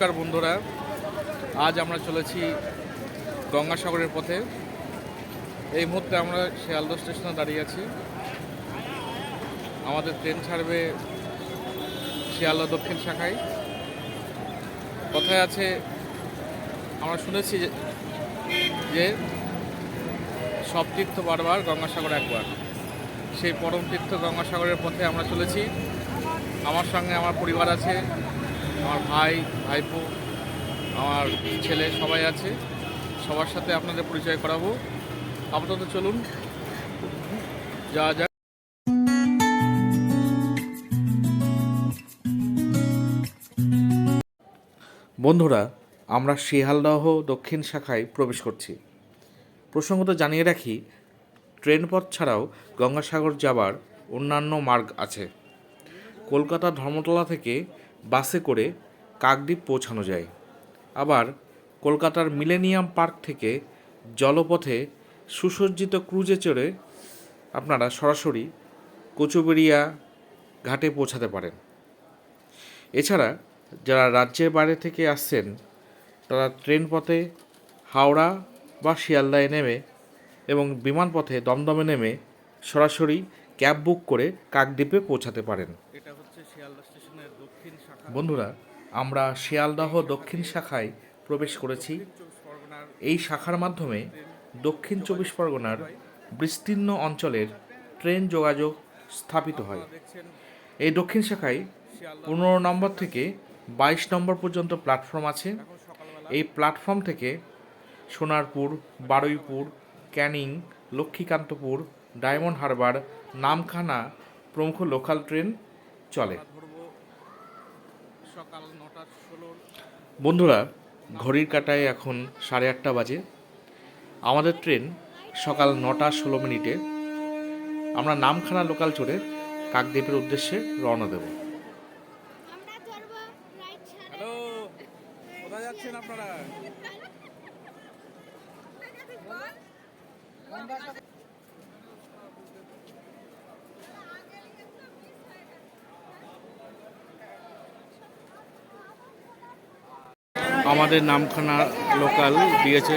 নমস্কার বন্ধুরা। আজ আমরা চলেছি গঙ্গাসাগরের পথে। এই মুহূর্তে আমরা শিয়ালদহ স্টেশনে দাঁড়িয়ে আছি। আমাদের ট্রেন ছাড়বে শিয়ালদহ দক্ষিণ শাখায়। কথায় আছে, আমরা শুনেছি যে- যে সব তীর্থ বারবার গঙ্গাসাগর একবার। সেই পরম তীর্থ গঙ্গাসাগরের পথে আমরা চলেছি। আমার সঙ্গে আমার পরিবার আছে। আমার ভাই, ভাইপো, আমার ছেলে সবাই আছে। সবার সাথে আপনাদের পরিচয় করাবো। আপাতত চলুন, যাওয়া যাক। বন্ধুরা, আমরা শিয়ালদহ দক্ষিণ শাখায় প্রবেশ করছি। প্রসঙ্গত জানিয়ে রাখি ট্রেন পথ ছাড়াও গঙ্গাসাগর যাবার অন্যান্য মার্গ আছে। কলকাতা ধর্মতলা থেকে বাসে করে কাকদ্বীপ পৌঁছানো যায়। আবার কলকাতার মিলেনিয়াম পার্ক থেকে জলপথে সুসজ্জিত ক্রুজে চড়ে আপনারা সরাসরি কচুবেড়িয়া ঘাটে পৌঁছাতে পারেন। এছাড়া যারা রাজ্যের বাইরে থেকে আসছেন, তারা ট্রেন পথে হাওড়া বা শিয়ালদায় নেমে এবং বিমান পথে দমদমে নেমে সরাসরি ক্যাব বুক করে কাকদ্বীপে পৌঁছাতে পারেন এটা হচ্ছে শিয়ালদা স্টেশনের দক্ষিণ শাখা বন্ধুরা, আমরা শিয়ালদহ দক্ষিণ শাখায় প্রবেশ করেছি। এই শাখার মাধ্যমে দক্ষিণ চব্বিশ পরগনার বিস্তীর্ণ অঞ্চলের ট্রেন যোগাযোগ স্থাপিত হয়। এই দক্ষিণ শাখায় পনেরো নম্বর থেকে বাইশ নম্বর পর্যন্ত প্ল্যাটফর্ম আছে। এই প্ল্যাটফর্ম থেকে সোনারপুর, বারুইপুর, ক্যানিং, লক্ষ্মীকান্তপুর, ডায়মন্ড হারবার, নামখানা প্রমুখ লোকাল ট্রেন চলে। সকাল নটা বন্ধুরা, ঘড়ির কাটায় এখন সাড়ে আটটা বাজে। আমাদের ট্রেন সকাল নটা ষোলো মিনিটে। আমরা নামখানা লোকাল চড়ে কাকদ্বীপের উদ্দেশ্যে রওনা দেব আমরা ধরবো রাইট ছাড়ে হ্যালো কোথায় যাচ্ছেন আপনারা আমাদের নামখানা লোকাল দিয়েছে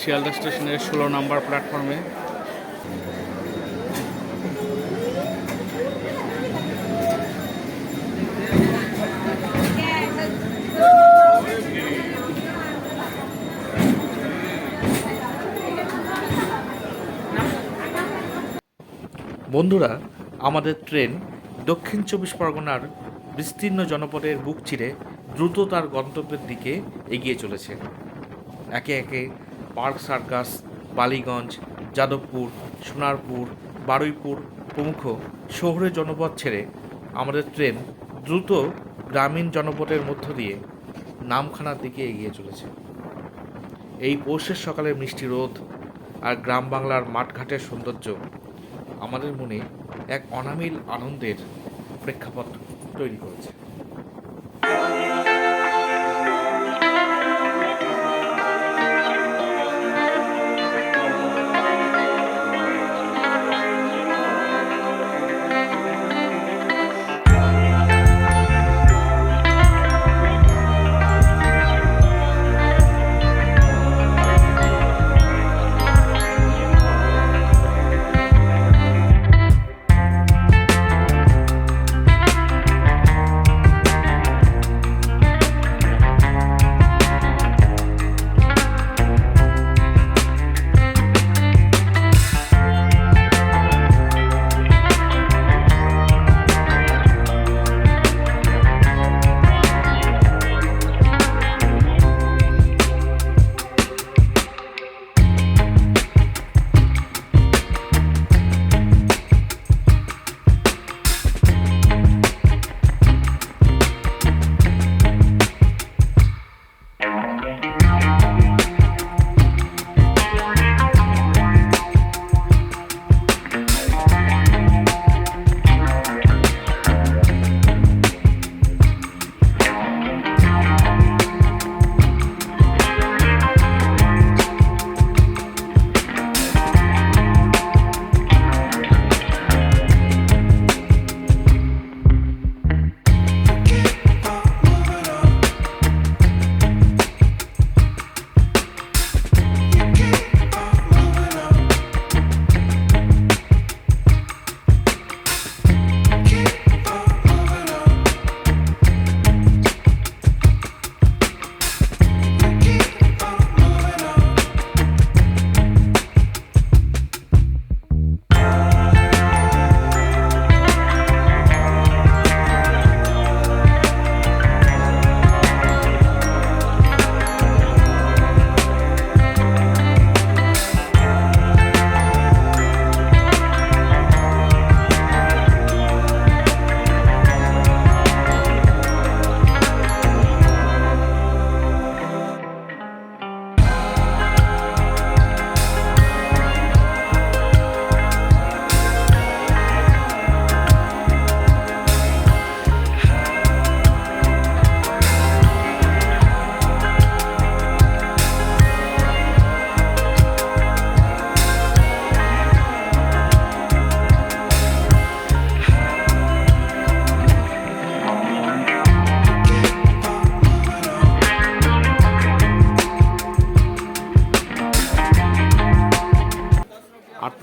শিয়ালদা স্টেশনের ষোলো নম্বর প্ল্যাটফর্মে। বন্ধুরা, আমাদের ট্রেন দক্ষিণ চব্বিশ পরগনার বিস্তীর্ণ জনপদের বুক চিরে দ্রুত তার গন্তব্যের দিকে এগিয়ে চলেছে একে একে পার্ক সার্কাস, বালিগঞ্জ, যাদবপুর, সোনারপুর, বারুইপুর প্রমুখ শহরের জনপদ ছেড়ে আমাদের ট্রেন দ্রুত গ্রামীণ জনপদের মধ্য দিয়ে নামখানার দিকে এগিয়ে চলেছে। এই পৌষের সকালে মিষ্টি রোদ আর গ্রাম বাংলার মাঠঘাটের সৌন্দর্য আমাদের মনে এক অনামিল আনন্দের প্রেক্ষাপট তৈরি করেছে।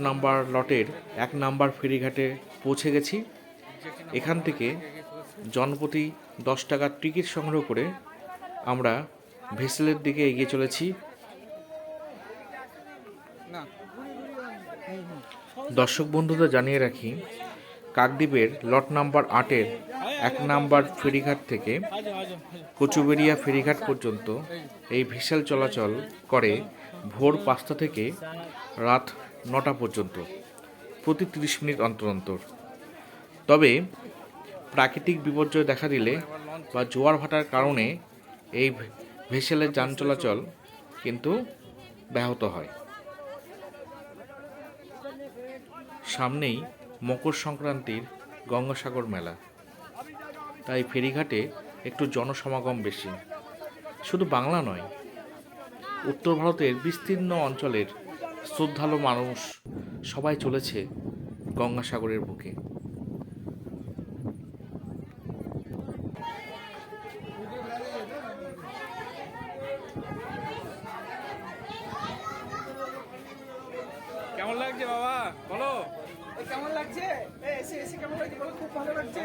নাম্বার লটের এক নাম্বার ফেরিঘাটে পৌঁছে গেছি। এখান থেকে জনপ্রতি দশ টাকার টিকিট সংগ্রহ করে আমরা ভেসেলের দিকে এগিয়ে চলেছি। দর্শক বন্ধুদের জানিয়ে রাখি, কাকদ্বীপের লট নাম্বার আটের এক নাম্বার ফেরিঘাট থেকে কচুবেরিয়া ফেরিঘাট পর্যন্ত এই ভেসেল চলাচল করে ভোর পাঁচটা থেকে রাত নটা পর্যন্ত, প্রতি তিরিশ মিনিট অন্তর অন্তর। তবে প্রাকৃতিক বিপর্যয় দেখা দিলে বা জোয়ার ভাটার কারণে এই ভেসেলের যান চলাচল কিন্তু ব্যাহত হয়। সামনেই মকর সংক্রান্তির গঙ্গাসাগর মেলা। তাই ফেরিঘাটে একটু জনসমাগম বেশি। শুধু বাংলা নয়, উত্তর ভারতের বিস্তীর্ণ অঞ্চলের শ্রদ্ধালু মানুষ সবাই চলেছে গঙ্গাসাগরের বুকে কেমন লাগছে বাবা বলো এই কেমন লাগছে এই এসে এসে কেমন লাগছে বলো খুব ভালো লাগছে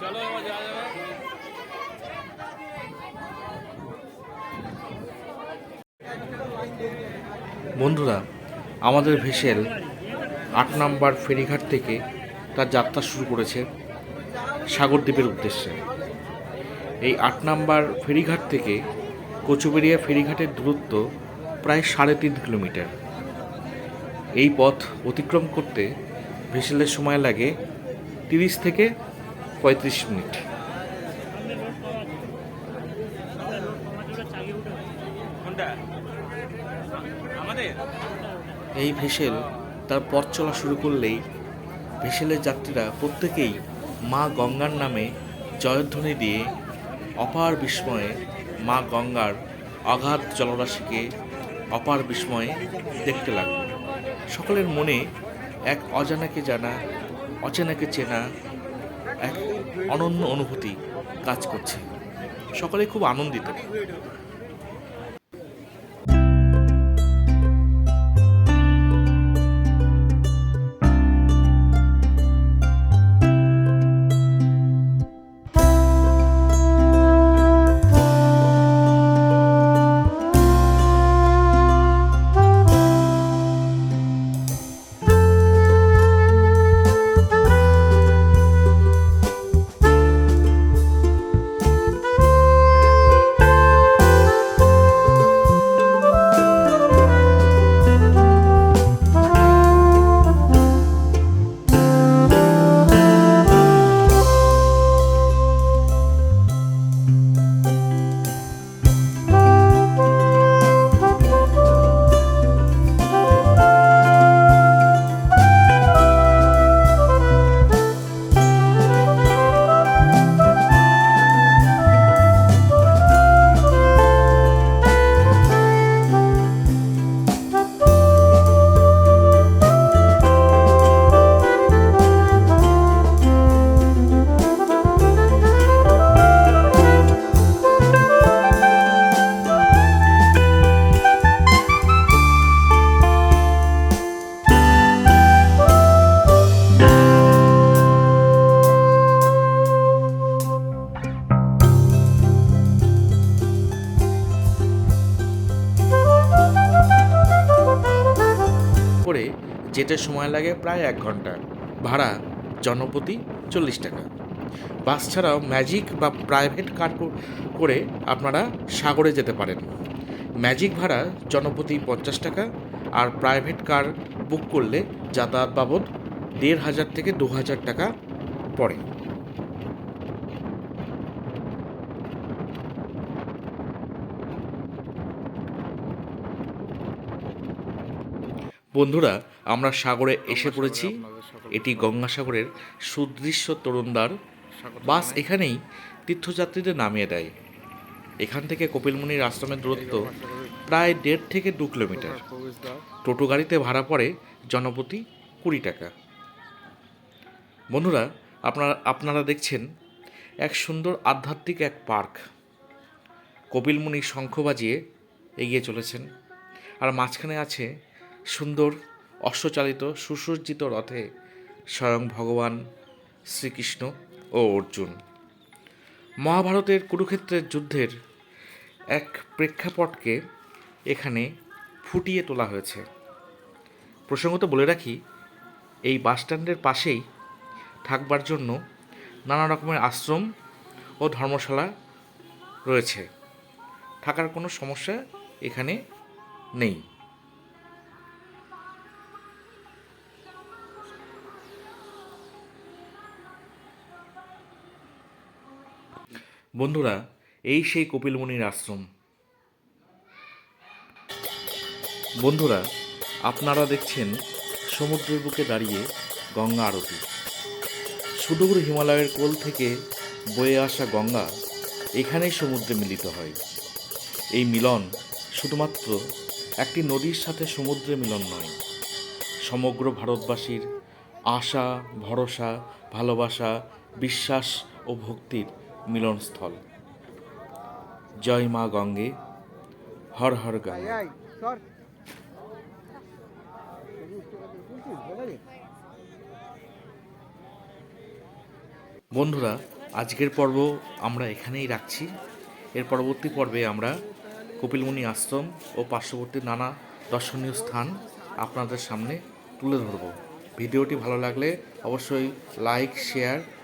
চলো এবার যাওয়া যাবে বন্ধুরা, আমাদের ভেসেল আট নম্বর ফেরিঘাট থেকে তার যাত্রা শুরু করেছে সাগরদ্বীপের উদ্দেশ্যে। এই আট নম্বর ফেরিঘাট থেকে কচুবেরিয়া ফেরিঘাটের দূরত্ব প্রায় সাড়ে তিন কিলোমিটার। এই পথ অতিক্রম করতে ভেসেলের সময় লাগে তিরিশ থেকে পঁয়ত্রিশ মিনিট। এই ভেসেল তার পথ চলা শুরু করলেই ভেসেলের যাত্রীরা প্রত্যেকেই মা গঙ্গার নামে জয়ধ্বনি দিয়ে অপার বিস্ময়ে মা গঙ্গার অগাধ জলরাশিকে অপার বিস্ময়ে দেখতে লাগল। সকলের মনে এক অজানাকে জানা, অচেনাকে চেনা, এক অনন্য অনুভূতি কাজ করছে। সকলে খুব আনন্দিত। যেতে সময় লাগে প্রায় এক ঘণ্টা। ভাড়া জনপ্রতি চল্লিশ টাকা। বাস ছাড়াও ম্যাজিক বা প্রাইভেট কার করে আপনারা সাগরে যেতে পারেন। ম্যাজিক ভাড়া জনপ্রতি পঞ্চাশ টাকা আর প্রাইভেট কার বুক করলে যাতায়াত বাবদ দেড় হাজার থেকে দু হাজার টাকা পড়ে। বন্ধুরা আমরা সাগরে এসে পড়েছি। এটি গঙ্গাসাগরের সুদৃশ্য তরুণদার বাস এখানেই তীর্থযাত্রীদের নামিয়ে দেয়। এখান থেকে কপিলমুনির আশ্রমের দূরত্ব প্রায় দেড় থেকে দু কিলোমিটার। টোটো গাড়িতে ভাড়া পড়ে জনপ্রতি কুড়ি টাকা। বন্ধুরা আপনারা আপনারা দেখছেন এক সুন্দর আধ্যাত্মিক এক পার্ক। কপিলমুনি শঙ্খ বাজিয়ে এগিয়ে চলেছেন। আর মাঝখানে আছে সুন্দর, অশ্বচালিত, সুসজ্জিত রথে স্বয়ং ভগবান শ্রীকৃষ্ণ ও অর্জুন। মহাভারতের কুরুক্ষেত্রের যুদ্ধের এক প্রেক্ষাপটকে এখানে ফুটিয়ে তোলা হয়েছে। প্রসঙ্গত বলে রাখি, এই বাসস্ট্যান্ডের পাশেই থাকবার জন্য নানা রকমের আশ্রম ও ধর্মশালা রয়েছে। থাকার কোনো সমস্যা এখানে নেই। বন্ধুরা, এই সেই কপিলমুনির আশ্রম। বন্ধুরা, আপনারা দেখছেন সমুদ্রের বুকে দাঁড়িয়ে গঙ্গা আরতি। সুদূর হিমালয়ের কোল থেকে বয়ে আসা গঙ্গা এখানেই সমুদ্রে মিলিত হয়। এই মিলন শুধুমাত্র একটি নদীর সাথে সমুদ্রে মিলন নয়, সমগ্র ভারতবাসীর আশা, ভরসা, ভালোবাসা, বিশ্বাস ও ভক্তির মিলনস্থল। জয় মা গঙ্গে হর হর গঙ্গে। বন্ধুরা আজকের পর্ব আমরা এখানেই রাখছি। এর পরবর্তী পর্বে আমরা কপিলমুনি আশ্রম ও পার্শ্ববর্তী নানা দর্শনীয় স্থান আপনাদের সামনে তুলে ধরব। ভিডিওটি ভালো লাগলে অবশ্যই লাইক শেয়ার